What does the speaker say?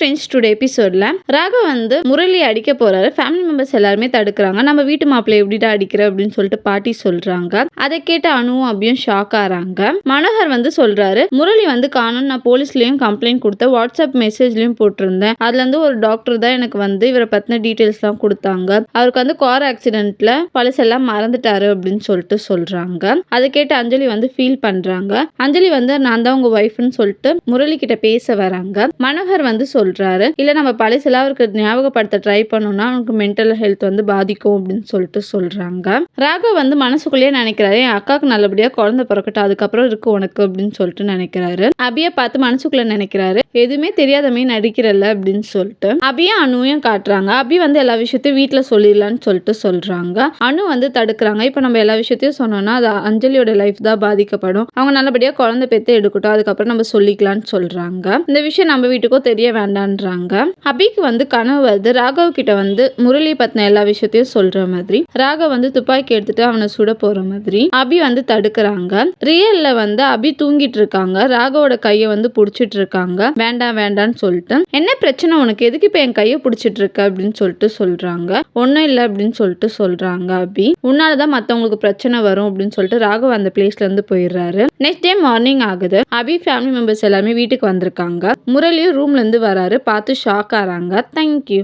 Friends today எபிசோடில் ராகவ் வந்து முரளி அடிக்க போகிறாரு ஃபேமிலி மெம்பர்ஸ் எல்லாருமே தடுக்கிறாங்க. நம்ம வீட்டு மாப்பிள்ளை எப்படிடா அடிக்கிற அப்படின்னு சொல்லிட்டு பாட்டி சொல்கிறாங்க அதை கேட்டு அணுவும் அப்படியும் ஷாக் ஆகிறாங்க மனோகர் வந்து சொல்கிறாரு முரளி வந்து காணும் நான் போலீஸ்லேயும் கம்ப்ளைண்ட் கொடுத்தேன் வாட்ஸ்அப் மெசேஜ்லேயும் போட்டிருந்தேன். அதுலேருந்து ஒரு டாக்டர் தான் எனக்கு வந்து இவரை பற்றின டீட்டெயில்ஸ்லாம் கொடுத்தாங்க. அவருக்கு வந்து கார் ஆக்சிடெண்ட்டில் பழசெல்லாம் மறந்துட்டாரு அப்படின்னு சொல்லிட்டு சொல்கிறாங்க அதை கேட்டு அஞ்சலி வந்து ஃபீல் பண்ணுறாங்க அஞ்சலி வந்து நான் தான் உங்கள் ஒய்ஃப்னு சொல்லிட்டு முரளி கிட்ட பேச வராங்க. மனோகர் வந்து சொல்கிறாரு இல்லை நம்ம பழசெல்லாம் அவருக்கு ஞாபகப்படுத்த ட்ரை பண்ணோம்னா அவனுக்கு மென்டல் ஹெல்த் வந்து பாதிக்கும் அப்படின்னு சொல்லிட்டு சொல்கிறாங்க ராகவ் வந்து மனசுக்குள்ளேயே நினைக்கிறாரு என் அக்காவுக்கு நல்லபடியாக குழந்தை பிறக்கட்டும் அதுக்கப்புறம் இருக்கு உனக்கு அப்படின்னு சொல்லிட்டு நினைக்கிறாரு. அபியை பார்த்து மனசுக்குள்ளே நினைக்கிறாரு எதுவுமே தெரியாதமே நடிக்கிறல்ல அப்படின்னு சொல்லிட்டு. அபியும் அணுவையும் காட்டுறாங்க. அபி வந்து எல்லா விஷயத்தையும் வீட்டில் சொல்லிடலான்னு சொல்லிட்டு சொல்கிறாங்க அணு வந்து தடுக்கிறாங்க. இப்போ நம்ம எல்லா விஷயத்தையும் சொன்னோம்னா அது அஞ்சலியோட லைஃப் தான் பாதிக்கப்படும். அவங்க நல்லபடியாக குழந்தை பெற்று எடுக்கட்டும் அதுக்கப்புறம் நம்ம சொல்லிக்கலாம்னு சொல்கிறாங்க இந்த விஷயம் நம்ம வீட்டுக்கோ தெரிய வேண்டாம். வேண்டான்றாங்க. அபிக்கு வந்து கனவு வருது. ராகவ் கிட்ட வந்து முரளி பத்தின எல்லா விஷயத்தையும் சொல்ற மாதிரி. ராகவ் வந்து துப்பாக்கி எடுத்துட்டு அவனை சுட போற மாதிரி. அபி வந்து தடுக்கிறாங்க. ரியல்ல வந்து அபி தூங்கிட்டு இருக்காங்க. ராகவோட கையை வந்து புடிச்சிட்டு இருக்காங்க. வேண்டாம் வேண்டாம்னு சொல்லிட்டு. என்ன பிரச்சனை உனக்கு? எதுக்கு இப்ப என் கையை புடிச்சிட்டு இருக்க? அப்படின்னு சொல்லிட்டு சொல்றாங்க. ஒன்னும் இல்லை அப்படின்னு சொல்லிட்டு சொல்றாங்க அபி. உன்னாலதான் மத்தவங்களுக்கு பிரச்சனை வரும் அப்படின்னு சொல்லிட்டு ராகவ் அந்த பிளேஸ்ல இருந்து போயிடுறாரு. நெக்ஸ்ட் டே மார்னிங் ஆகுது. அபி ஃபேமிலி மெம்பர்ஸ் எல்லாமே வீட்டுக்கு வந்திருக்காங்க. முரளியும் ரூம்ல இருந்து வராரு. பார்த்து ஷாக் ஆகிறாங்க தேங்க்யூ